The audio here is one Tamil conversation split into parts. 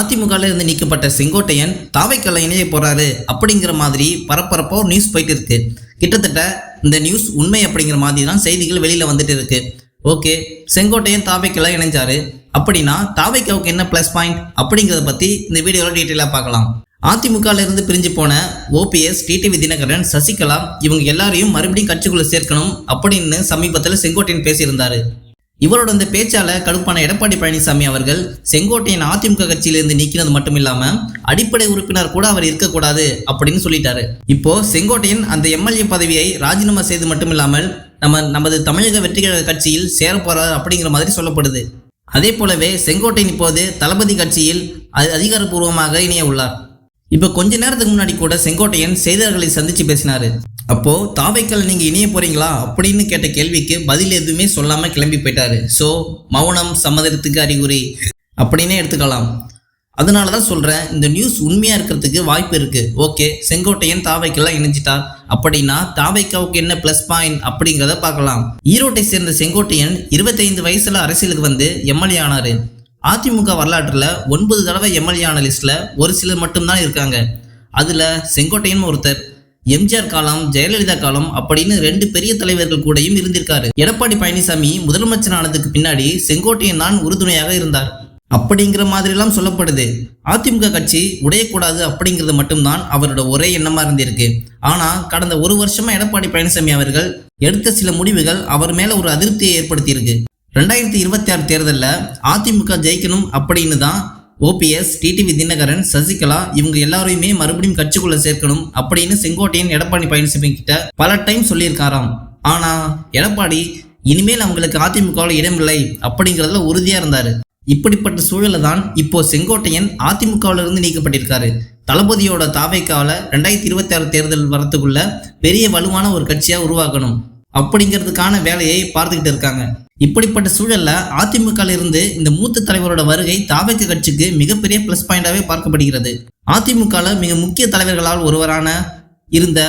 அதிமுகல இருந்து நீக்கப்பட்ட செங்கோட்டையன் தாவைக்கல்ல இணைய போறாரு அப்படிங்கிற மாதிரி பரபரப்பா ஒரு நியூஸ் போயிட்டு இருக்கு. கிட்டத்தட்ட இந்த நியூஸ் உண்மை அப்படிங்கிற மாதிரி தான் செய்திகள் வெளியில வந்துட்டு இருக்கு. ஓகே செங்கோட்டையன் தாவைக்கல்ல இணைஞ்சாரு. அப்படின்னா தாவைக்காவுக்கு என்ன ப்ளஸ் பாயிண்ட் அப்படிங்கிறத பத்தி இந்த வீடியோவில் டீட்டெயிலாக பார்க்கலாம். அதிமுகல இருந்து பிரிஞ்சு போன ஓபிஎஸ் டிடிவி தினகரன் சசிகலா இவங்க எல்லாரையும் மறுபடியும் கட்சிக்குள்ள சேர்க்கணும் அப்படின்னு சமீபத்தில் செங்கோட்டையன் பேசியிருந்தாரு. இவரோட இந்த பேச்சால கடுப்பான எடப்பாடி பழனிசாமி அவர்கள் செங்கோட்டையின் அதிமுக கட்சியிலிருந்து நீக்கினது மட்டும் இல்லாம அடிப்படை உறுப்பினர் கூட அவர் இருக்கக்கூடாது அப்படின்னு சொல்லிட்டாரு. இப்போ செங்கோட்டையன் அந்த எம்எல்ஏ பதவியை ராஜினாமா செய்து மட்டும் இல்லாமல் நம்ம நமது தமிழக வெற்றிகர கட்சியில் சேரப்போறார் அப்படிங்கிற மாதிரி சொல்லப்படுது. அதே போலவே செங்கோட்டையன் இப்போது தளபதி கட்சியில் அதிகாரப்பூர்வமாக இணைய உள்ளார். இப்போ கொஞ்ச நேரத்துக்கு முன்னாடி கூட செங்கோட்டையன் செய்தியாளர்களை சந்திச்சு பேசினாரு. அப்போ தாவைக்கல் நீங்க இணைய போறீங்களா? அப்படின்னு கேட்ட கேள்விக்கு பதில் எதுவுமே சொல்லாம கிளம்பி போயிட்டாரு. ஸோ மௌனம் சம்மதத்துக்கு அறிகுறி அப்படின்னே எடுத்துக்கலாம். அதனால தான் சொல்கிறேன் இந்த நியூஸ் உண்மையாக இருக்கிறதுக்கு வாய்ப்பு இருக்குது ஓகே செங்கோட்டையன் தாவைக்கெல்லாம் இணைஞ்சிட்டார். அப்படின்னா தாவைக்காவுக்கு என்ன ப்ளஸ் பாயிண்ட் அப்படிங்கிறத பார்க்கலாம். ஈரோட்டை சேர்ந்த செங்கோட்டையன் இருபத்தைந்து வயசில் அரசியலுக்கு வந்து எம்எல்ஏ ஆனார். அதிமுக வரலாற்றில் ஒன்பது தடவை எம்எல்ஏ ஆன லிஸ்ட்டில் ஒரு சிலர் மட்டும்தான் இருக்காங்க. அதில் செங்கோட்டையன் ஒருத்தர் எம்ஜிஆர் காலம் ஜெயலலிதா காலம் அப்படின்னு ரெண்டு பெரிய தலைவர்கள் கூடயும் இருந்திருக்காரு. எடப்பாடி பழனிசாமி முதலமைச்சர் ஆனதுக்கு பின்னாடி செங்கோட்டையன் தான் உறுதுணையாக இருந்தார். அப்படிங்கிற மாதிரிலாம் சொல்லப்படுது. அதிமுக கட்சி உடையக்கூடாது அப்படிங்கிறது மட்டும்தான் அவரோட ஒரே எண்ணமா இருந்திருக்கு. ஆனா கடந்த ஒரு வருஷமா எடப்பாடி பழனிசாமி அவர்கள் எடுத்த சில முடிவுகள் அவர் மேல ஒரு அதிருப்தியை ஏற்படுத்தியிருக்கு. ரெண்டாயிரத்தி இருபத்தி ஆறு தேர்தலில் அதிமுக ஜெயிக்கணும் அப்படின்னு தான் ஓபிஎஸ் டிடிவி தினகரன் சசிகலா இவங்க எல்லாரையுமே மறுபடியும் கட்சிக்குள்ள சேர்க்கணும் அப்படின்னு செங்கோட்டையன் எடப்பாடி பழனிசாமி கிட்ட பல டைம் சொல்லியிருக்காராம். ஆனா எடப்பாடி இனிமேல் அவங்களுக்கு அதிமுகவில் இடமில்லை அப்படிங்கிறதுல உறுதியா இருந்தாரு. இப்படிப்பட்ட சூழல தான் இப்போ செங்கோட்டையன் அதிமுகவிலிருந்து நீக்கப்பட்டிருக்காரு. தளபதியோட தாவைக்காவில் ரெண்டாயிரத்தி இருபத்தி ஆறு தேர்தல் வரத்துக்குள்ள பெரிய வலுவான ஒரு கட்சியா உருவாக்கணும் அப்படிங்கிறதுக்கான வேலையை பார்த்துக்கிட்டு இருக்காங்க. இப்படிப்பட்ட சூழலில் அதிமுக இருந்து இந்த மூத்த தலைவரோட வருகை தாவைக்க கட்சிக்கு மிகப்பெரிய ப்ளஸ் பாயிண்டாகவே பார்க்கப்படுகிறது. அதிமுக மிக முக்கிய தலைவர்களால் ஒருவரான இருந்த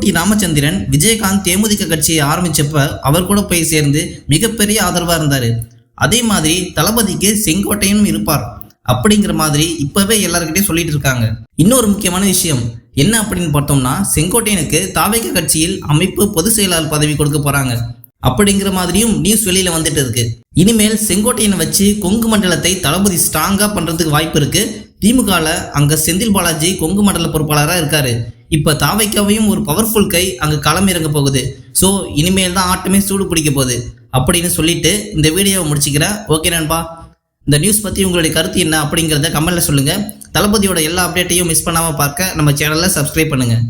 டி ராமச்சந்திரன் விஜயகாந்த் தேமுதிக கட்சியை ஆரம்பிச்சப்ப அவர் கூட போய் சேர்ந்து மிகப்பெரிய ஆதரவாக இருந்தார். அதே மாதிரி தளபதிக்கு செங்கோட்டையனும் இருப்பார். அப்படிங்கிற மாதிரி இப்போவே எல்லாருக்கிட்டையும் சொல்லிட்டு இருக்காங்க. இன்னொரு முக்கியமான விஷயம் என்ன அப்படின்னு பார்த்தோம்னா செங்கோட்டையனுக்கு தாவேக கட்சியில் அமைப்பு பொதுச் செயலாளர் பதவி கொடுக்க போகிறாங்க அப்படிங்கிற மாதிரியும் நியூஸ் வெளியில வந்துட்டு இருக்கு. இனிமேல் செங்கோட்டையனை வச்சு கொங்கு மண்டலத்தை தளபதி ஸ்ட்ராங்கா பண்றதுக்கு வாய்ப்பு இருக்கு. திமுகவில் அங்க செந்தில் பாலாஜி கொங்கு மண்டல பொறுப்பாளராக இருக்காரு. இப்ப தாவைக்காவையும் ஒரு பவர்ஃபுல் கை அங்க களம் இறங்க போகுது. ஸோ இனிமேல் தான் ஆட்டமே சூடு பிடிக்க போகுது. அப்படின்னு சொல்லிட்டு இந்த வீடியோவை முடிச்சுக்கிறேன். ஓகே நண்பா. இந்த நியூஸ் பற்றி உங்களுடைய கருத்து என்ன அப்படிங்கிறத கமெண்ட்ல சொல்லுங்கள் தளபதியோட எல்லா அப்டேட்டையும் மிஸ் பண்ணாமல் பார்க்க நம்ம சேனலில் சப்ஸ்கிரைப் பண்ணுங்கள்